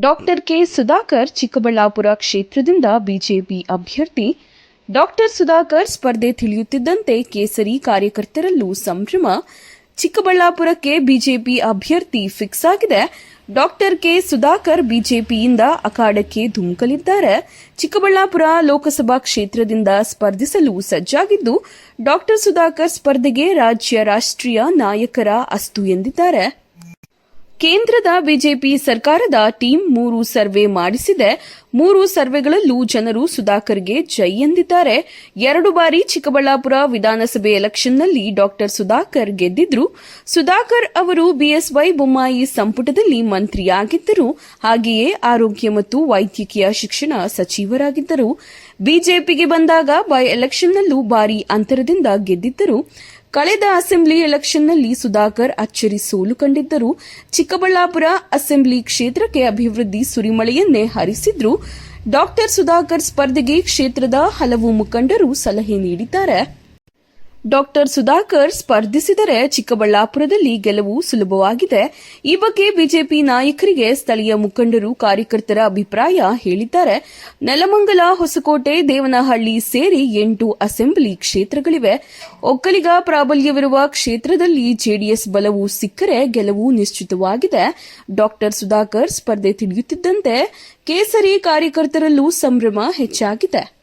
Doctor K Sudhakar Chikkaballapur ಕ್ಷೇತ್ರದಿಂದ BJP ಅಭ್ಯರ್ಥಿ. Doctor Sudhakar ಸ್ಪರ್ಧೆ ತಿಳಿಯುತ್ತಿದ್ದಂತೆ ಕೇಸರಿ ಕಾರ್ಯಕರ್ತರಲ್ಲೂ ಸಂಭ್ರಮ. ಚಿಕ್ಕಬಳ್ಳಾಪುರಕ್ಕೆ ಬಿಜೆಪಿ ಅಭ್ಯರ್ಥಿ ಫಿಕ್ಸ್ ಆಗಿದೆ. ಡಾಕ್ಟರ್ ಕೆ ಸುಧಾಕರ್ ಬಿಜೆಪಿಯಿಂದ ಅಖಾಡಕ್ಕೆ ಧುಮುಕಲಿದ್ದಾರೆ. ಚಿಕ್ಕಬಳ್ಳಾಪುರ ಲೋಕಸಭಾ ಕ್ಷೇತ್ರದಿಂದ ಸ್ಪರ್ಧಿಸಲು ಸಜ್ಜಾಗಿದ್ದು, ಡಾಕ್ಟರ್ ಸುಧಾಕರ್ ಸ್ಪರ್ಧೆಗೆ ರಾಜ್ಯ ರಾಷ್ಟ್ರೀಯ ನಾಯಕರ ಅಸ್ತು ಎಂದಿದ್ದಾರೆ. ಕೇಂದ್ರದ ಬಿಜೆಪಿ ಸರ್ಕಾರದ ಟೀಮ್ ಮೂರು ಸರ್ವೆ ಮಾಡಿಸಿದೆ. ಮೂರು ಸರ್ವೆಗಳಲ್ಲೂ ಜನರು ಸುಧಾಕರ್ಗೆ ಜೈ ಎಂದಿದ್ದಾರೆ. ಎರಡು ಬಾರಿ ಚಿಕ್ಕಬಳ್ಳಾಪುರ ವಿಧಾನಸಭೆ ಎಲೆಕ್ಷನ್ನಲ್ಲಿ ಡಾಕ್ಟರ್ ಸುಧಾಕರ್ ಗೆದ್ದಿದ್ರು. ಸುಧಾಕರ್ ಅವರು ಬಿಎಸ್ವೈ ಬೊಮ್ಮಾಯಿ ಸಂಪುಟದಲ್ಲಿ ಮಂತ್ರಿಯಾಗಿದ್ದರು. ಹಾಗೆಯೇ ಆರೋಗ್ಯ ಮತ್ತು ವೈದ್ಯಕೀಯ ಶಿಕ್ಷಣ ಸಚಿವರಾಗಿದ್ದರು. ಬಿಜೆಪಿಗೆ ಬಂದಾಗ ಬೈ ಎಲೆಕ್ಷನ್ನಲ್ಲೂ ಭಾರಿ ಅಂತರದಿಂದ ಗೆದ್ದಿದ್ದರು. ಕಳೆದ ಅಸೆಂಬ್ಲಿ ಎಲೆಕ್ಷನ್ನಲ್ಲಿ ಸುಧಾಕರ್ ಅಚ್ಚರಿ ಸೋಲು ಕಂಡಿದ್ದರು. ಚಿಕ್ಕಬಳ್ಳಾಪುರ ಅಸೆಂಬ್ಲಿ ಕ್ಷೇತ್ರಕ್ಕೆ ಅಭಿವೃದ್ಧಿ ಸುರಿಮಳೆಯನ್ನೇ ಹರಿಸಿದ್ರು. ಡಾಕ್ಟರ್ ಸುಧಾಕರ್ ಸ್ಪರ್ಧೆಗೆ ಕ್ಷೇತ್ರದ ಹಲವು ಮುಖಂಡರು ಸಲಹೆ ನೀಡಿದ್ದಾರೆ. ಡಾಕ್ಟರ್ ಸುಧಾಕರ್ ಸ್ಪರ್ಧಿಸಿದರೆ ಚಿಕ್ಕಬಳ್ಳಾಪುರದಲ್ಲಿ ಗೆಲುವು ಸುಲಭವಾಗಿದೆ. ಈ ಬಗ್ಗೆ ಬಿಜೆಪಿ ನಾಯಕರಿಗೆ ಸ್ಥಳೀಯ ಮುಖಂಡರು ಕಾರ್ಯಕರ್ತರ ಅಭಿಪ್ರಾಯ ಹೇಳಿದ್ದಾರೆ. ನೆಲಮಂಗಲ, ಹೊಸಕೋಟೆ, ದೇವನಹಳ್ಳಿ ಸೇರಿ ಎಂಟು ಅಸೆಂಬ್ಲಿ ಕ್ಷೇತ್ರಗಳಿವೆ. ಒಕ್ಕಲಿಗ ಪ್ರಾಬಲ್ಯವಿರುವ ಕ್ಷೇತ್ರದಲ್ಲಿ ಜೆಡಿಎಸ್ ಬಲವು ಸಿಕ್ಕರೆ ಗೆಲುವು ನಿಶ್ಚಿತವಾಗಿದೆ. ಡಾಕ್ಟರ್ ಸುಧಾಕರ್ ಸ್ಪರ್ಧೆ ತಿಳಿಯುತ್ತಿದ್ದಂತೆ ಕೇಸರಿ ಕಾರ್ಯಕರ್ತರಲ್ಲೂ ಸಂಭ್ರಮ ಹೆಚ್ಚಾಗಿದೆ.